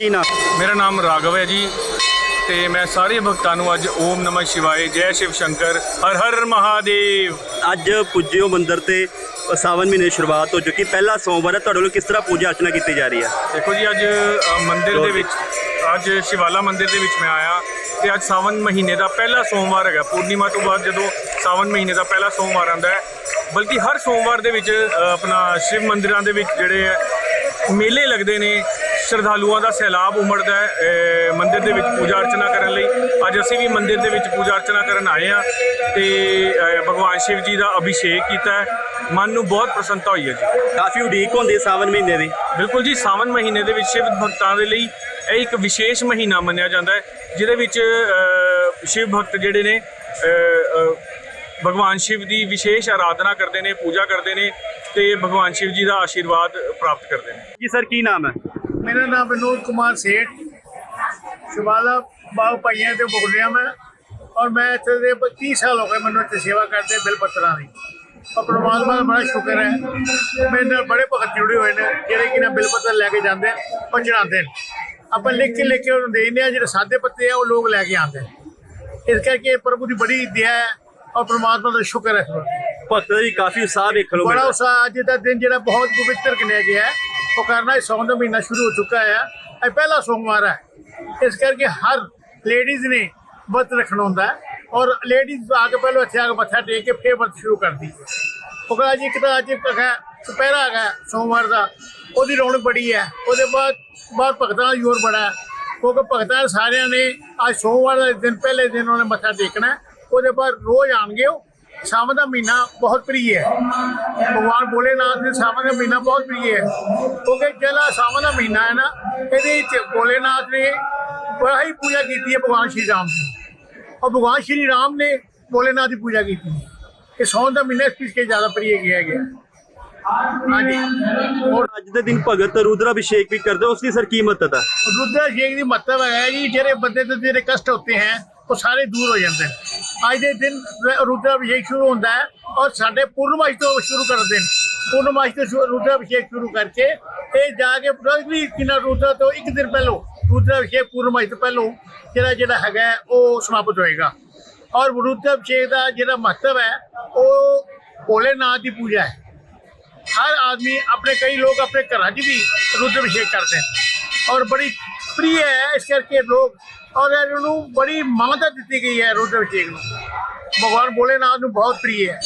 ਕੀ ਨਾ? ਮੇਰਾ ਨਾਮ ਰਾਘਵ ਹੈ ਜੀ ਤੇ ਮੈਂ ਸਾਰੇ ਭਗਤਾਂ ਨੂੰ ਅੱਜ ਓਮ ਨਮः ਸ਼ਿਵਾਏ ਜੈ ਸ਼ਿਵ ਸ਼ੰਕਰ ਹਰ ਹਰ ਮਹਾਦੇਵ। ਅੱਜ ਪੁੱਜਿਓ ਮੰਦਿਰ ਤੇ ਸਾਵਨ ਮਹੀਨੇ ਦੀ ਸ਼ੁਰੂਆਤ ਹੋ ਚੁੱਕੀ ਪਹਿਲਾ ਸੋਮਵਾਰ ਹੈ ਤੁਹਾਡੇ ਵੱਲੋਂ ਕਿਸ ਤਰ੍ਹਾਂ ਪੂਜਾ ਅਰਚਨਾ ਕੀਤੀ ਜਾ ਰਹੀ ਹੈ? ਦੇਖੋ ਜੀ ਅੱਜ ਅ, ਮੰਦਿਰ ਦੇ ਵਿੱਚ ਅੱਜ ਸ਼ਿਵਾਲਾ ਮੰਦਿਰ ਦੇ ਵਿੱਚ ਮੈਂ ਆਇਆ ਤੇ ਅੱਜ ਸਾਵਨ ਮਹੀਨੇ ਦਾ ਪਹਿਲਾ ਸੋਮਵਾਰ ਹੈਗਾ। ਪੂਰਨਿਮਾ ਤੋਂ ਬਾਅਦ ਜਦੋਂ ਸਾਵਨ ਮਹੀਨੇ ਦਾ ਪਹਿਲਾ ਸੋਮਵਾਰ ਆਉਂਦਾ ਹੈ ਬਲਕਿ ਹਰ ਸੋਮਵਾਰ ਦੇ ਵਿੱਚ ਅ, ਆਪਣਾ ਸ਼ਿਵ ਮੰਦਿਰਾਂ ਦੇ ਵਿੱਚ ਜਿਹੜੇ ਹੈ ਮੇਲੇ ਲੱਗਦੇ ਨੇ ਸ਼ਰਧਾਲੂਆਂ ਦਾ ਸੈਲਾਬ ਉਮੜਦਾ ਹੈ ਮੰਦਿਰ ਦੇ ਵਿੱਚ ਪੂਜਾ ਅਰਚਨਾ ਕਰਨ ਲਈ। ਅੱਜ ਅਸੀਂ ਵੀ ਮੰਦਿਰ ਦੇ ਵਿੱਚ ਪੂਜਾ ਅਰਚਨਾ ਕਰਨ ਆਏ ਆ ਤੇ ਭਗਵਾਨ ਸ਼ਿਵ ਜੀ ਦਾ ਅਭਿਸ਼ੇਕ ਕੀਤਾ ਹੈ। ਮਨ ਨੂੰ ਬਹੁਤ ਪ੍ਰਸੰਨਤਾ ਹੋਈ ਹੈ ਜੀ। ਕਾਫੀ ਉਡੀਕ ਹੁੰਦੀ ਸਾਵਨ ਮਹੀਨੇ ਦੀ। ਬਿਲਕੁਲ ਜੀ ਸਾਵਨ ਮਹੀਨੇ ਦੇ ਵਿੱਚ ਸ਼ਿਵ ਭਗਤਾਂ ਦੇ ਲਈ ਇਹ ਇੱਕ ਵਿਸ਼ੇਸ਼ ਮਹੀਨਾ ਮੰਨਿਆ ਜਾਂਦਾ ਹੈ ਜਿਹਦੇ ਵਿੱਚ ਸ਼ਿਵ ਭਗਤ ਜਿਹੜੇ ਨੇ ਭਗਵਾਨ ਸ਼ਿਵ ਦੀ ਵਿਸ਼ੇਸ਼ ਆਰਾਧਨਾ ਕਰਦੇ ਨੇ ਪੂਜਾ ਕਰਦੇ ਨੇ ਤੇ ਭਗਵਾਨ ਸ਼ਿਵ ਜੀ ਦਾ ਆਸ਼ੀਰਵਾਦ ਪ੍ਰਾਪਤ ਕਰਦੇ ਨੇ। ਜੀ ਸਰ ਕੀ ਨਾਮ ਹੈ? ਮੇਰਾ ਨਾਮ ਵਿਨੋਦ ਕੁਮਾਰ ਸੇਠ ਸ਼ਿਵਾਲਾ ਬਾਗ ਭਾਈਆਂ ਤੇ ਬੋਲ ਰਿਹਾ ਮੈਂ ਔਰ ਮੈਂ ਇੱਥੇ ਦੇ 30 ਸਾਲ ਹੋ ਗਏ ਮੈਨੂੰ ਇੱਥੇ ਸੇਵਾ ਕਰਦੇ ਬਿਲ ਪੱਤਰਾਂ ਦੀ। ਔਰ ਪ੍ਰਮਾਤਮਾ ਦਾ ਬੜਾ ਸ਼ੁਕਰ ਹੈ ਮੇਰੇ ਨਾਲ ਬੜੇ ਭਗਤ ਜੁੜੇ ਹੋਏ ਨੇ ਜਿਹੜੇ ਕਿ ਨਾ ਬਿਲ ਪੱਤਰ ਲੈ ਕੇ ਜਾਂਦੇ ਆ ਔਰ ਚੜਾਉਂਦੇ ਨੇ। ਆਪਾਂ ਲਿਖ ਕੇ ਲਿਖ ਕੇ ਉਹਨੂੰ ਦੇ ਦਿੰਦੇ ਆ ਜਿਹੜੇ ਸਾਦੇ ਪੱਤੇ ਆ ਉਹ ਲੋਕ ਲੈ ਕੇ ਆਉਂਦੇ ਇਸ ਕਰਕੇ ਪ੍ਰਭੂ ਦੀ ਬੜੀ ਦਇਆ ਹੈ ਔਰ ਪ੍ਰਮਾਤਮਾ ਦਾ ਸ਼ੁਕਰ ਹੈ ਭਗਤ ਦੀ ਕਾਫੀ ਉਤਸ਼ਾਹ ਵੇਖਣ ਨੂੰ ਬੜਾ ਉਸਾ ਅੱਜ ਦਾ ਦਿਨ ਜਿਹੜਾ ਬਹੁਤ ਪਵਿੱਤਰ ਗਿਣਿਆ ਗਿਆ ਹੈ। ਉਹ ਕਰਨਾ ਇਸ ਸੌਣ ਦਾ ਮਹੀਨਾ ਸ਼ੁਰੂ ਹੋ ਚੁੱਕਾ ਹੈ ਇਹ ਪਹਿਲਾ ਸੋਮਵਾਰ ਹੈ ਇਸ ਕਰਕੇ ਹਰ ਲੇਡੀਜ਼ ਨੇ ਵਰਤ ਰੱਖਣਾ ਹੁੰਦਾ ਹੈ ਔਰ ਲੇਡੀਜ਼ ਆ ਕੇ ਪਹਿਲਾਂ ਇੱਥੇ ਆ ਕੇ ਮੱਥਾ ਟੇਕ ਕੇ ਫੇਰ ਵਰਤ ਸ਼ੁਰੂ ਕਰਦੀ। ਉਹ ਕਹਿੰਦਾ ਜੀ ਇੱਕ ਅੱਜ ਹੈਗਾ ਦੁਪਹਿਰਾ ਹੈਗਾ ਸੋਮਵਾਰ ਦਾ, ਉਹਦੀ ਰੌਣਕ ਬੜੀ ਹੈ। ਉਹਦੇ ਬਾਅਦ ਬਾਅਦ ਭਗਤਾਂ ਦਾ ਜ਼ੋਰ ਬੜਾ ਕਿਉਂਕਿ ਭਗਤਾਂ ਸਾਰਿਆਂ ਨੇ ਅੱਜ ਸੋਮਵਾਰ ਦਾ ਦਿਨ ਪਹਿਲੇ ਦਿਨ ਉਹਨੇ ਮੱਥਾ ਟੇਕਣਾ ਉਹਦੇ ਬਾਅਦ ਰੋਜ਼ ਆਣਗੇ ਉਹ ਸਾਵਨ ਦਾ ਮਹੀਨਾ ਬਹੁਤ ਪ੍ਰੀਅ ਹੈ। ਭਗਵਾਨ ਭੋਲੇਨਾਥ ਦੇ ਸਾਵਨ ਦਾ ਮਹੀਨਾ ਬਹੁਤ ਪ੍ਰੀਅ ਹੈ। ਕਿਉਂਕਿ ਜਿਹੜਾ ਸਾਵਨ ਦਾ ਮਹੀਨਾ ਹੈ ਨਾ ਇਹਦੇ ਵਿੱਚ ਭੋਲੇਨਾਥ ਨੇ ਬੜਾ ਪੂਜਾ ਕੀਤੀ ਹੈ ਭਗਵਾਨ ਸ਼੍ਰੀ ਰਾਮ ਦੀ। ਔਰ ਭਗਵਾਨ ਸ਼੍ਰੀ ਰਾਮ ਨੇ ਭੋਲੇਨਾਥ ਦੀ ਪੂਜਾ ਕੀਤੀ। ਹੈ ਇਹ ਸਾਵਨ ਦਾ ਮਹੀਨਾ ਇਸ ਕੇ ਜ਼ਿਆਦਾ ਪ੍ਰੀਅ ਗਿਆ ਗਿਆ। ਹਾਂਜੀ। ਔਰ ਅੱਜ ਦੇ ਦਿਨ ਭਗਤ ਰੁਦਰਾ ਅਭਿਸ਼ੇਕ ਵੀ ਕਰਦੇ ਉਸ ਦੀ ਸਰ ਕੀ ਮਹੱਤਤਾ? ਰੁਦਰਾ ਅਭਿਸ਼ੇਕ ਦੀ ਮਹੱਤਵ ਹੈ ਜੀ ਜਿਹੜੇ ਬੰਦੇ ਤੇ ਜਿਹੜੇ ਕਸ਼ਟ ਹੁੰਦੇ ਹਨ ਉਹ ਸਾਰੇ ਦੂਰ ਹੋ ਜਾਂਦੇ ਨੇ। ਅੱਜ ਦੇ ਦਿਨ ਰੁਦਰਾ ਅਭਿਸ਼ੇਕ ਸ਼ੁਰੂ ਹੁੰਦਾ ਹੈ ਔਰ ਸਾਡੇ ਪੂਰਨਮਾਸ਼ ਤੋਂ ਸ਼ੁਰੂ ਕਰਦੇ ਨੇ। ਪੂਰਨਮਾਸ਼ ਤੋਂ ਰੁਦਰਾ ਅਭਿਸ਼ੇਕ ਸ਼ੁਰੂ ਕਰਕੇ ਇਹ ਜਾ ਕੇ ਪ੍ਰਗਤੀ ਕਿਨਾ ਰੁਦਰਾ ਤੋਂ ਇੱਕ ਦਿਨ ਪਹਿਲਾਂ ਰੁਦਰਾ ਅਭਿਸ਼ੇਕ ਪੂਰਨਮਾਸ਼ ਤੋਂ ਪਹਿਲਾਂ ਜਿਹੜਾ ਜਿਹੜਾ ਹੈਗਾ ਉਹ ਸਮਾਪਤ ਹੋਏਗਾ। ਔਰ ਰੁਦਰਾ ਅਭਿਸ਼ੇਕ ਦਾ ਜਿਹੜਾ ਮਹੱਤਵ ਹੈ, ਉਹ ਭੋਲੇ ਨਾਥ ਦੀ ਪੂਜਾ ਹੈ। ਹਰ ਆਦਮੀ ਆਪਣੇ ਕਈ ਲੋਕ ਆਪਣੇ ਘਰਾਂ 'ਚ ਵੀ ਰੁਦਰਾ ਅਭਿਸ਼ੇਕ ਕਰਦੇ ਹਨ ਔਰ ਬੜੀ ਪ੍ਰਿਯ ਹੈ, ਇਸ ਕਰਕੇ ਲੋਕ ਔਰ ਇਹਨੂੰ ਬੜੀ ਮਾਨਤਾ ਦਿੱਤੀ ਗਈ ਹੈ ਰੁਦਰ ਸ਼ੇਖ ਨੂੰ। ਭਗਵਾਨ ਭੋਲੇਨਾਥ ਨੂੰ ਬਹੁਤ ਪ੍ਰੀਅ ਹੈ।